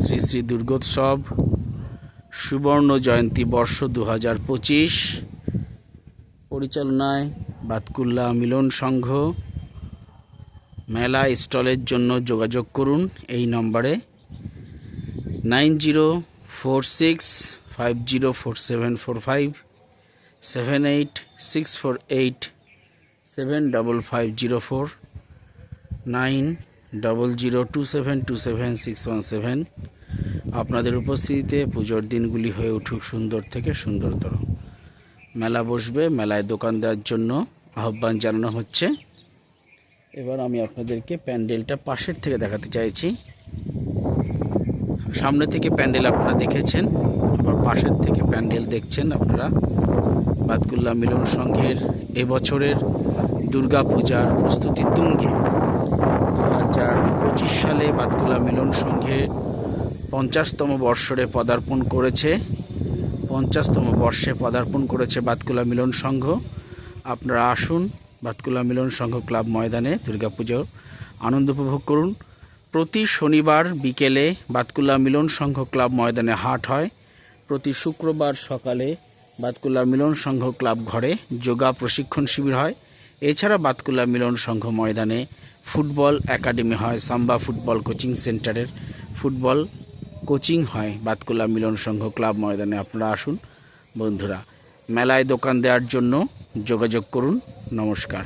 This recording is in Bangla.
শ্রী শ্রী দুর্গোৎসব, সুবর্ণ জয়ন্তী বর্ষ দু হাজার পঁচিশ, পরিচালনায় বাতকুল্লা মিলন সংঘ, মেলা স্টলের জন্য যোগাযোগ করুন এই নম্বরে nine zero four six five zero four seven four five, seven eight six four eight, seven double five zero four, nine double zero two seven two seven six one seven আপনাদের উপস্থিতিতে পুজোর দিনগুলি হয়ে উঠুক সুন্দর থেকে সুন্দরতর। মেলা বসবে, মেলায় দোকান দেওয়ার জন্য আহ্বান জানানো হচ্ছে। এবার আমি আপনাদেরকে প্যান্ডেলটা পাশের থেকে দেখাতে চাইছি। সামনে থেকে প্যান্ডেল আপনারা দেখেছেন, এবার পাশের থেকে প্যান্ডেল দেখছেন আপনারা। বাতকুল্লা মিলন সংঘের এবছরের দুর্গা পূজার প্রস্তুতি তুঙ্গে। সালে বাতকুলা মিলন সংঘে পঞ্চাশতম বর্ষরে পদার্পণ করেছে। পঞ্চাশতম বর্ষে পদার্পণ করেছে বাতকুলা মিলন সংঘ। আপনারা আসুন বাতকুলা মিলন সংঘ ক্লাব ময়দানে দুর্গাপুজো আনন্দ উপভোগ করুন। প্রতি শনিবার বিকেলে বাতকুলা মিলন সংঘ ক্লাব ময়দানে হাট হয়। প্রতি শুক্রবার সকালে বাতকুলা মিলন সংঘ ক্লাব ঘরে যোগা প্রশিক্ষণ শিবির হয়। এছাড়া বাতকুলা মিলন সংঘ ময়দানে ফুটবল একাডেমি হয়, সাম্বা ফুটবল কোচিং সেন্টারের ফুটবল কোচিং হয়, বাতকুলা মিলন সংঘ ক্লাব ময়দানে আপনারা আসুন। বন্ধুরা, মেলায় দোকান দেওয়ার জন্য যোগাযোগ করুন। নমস্কার।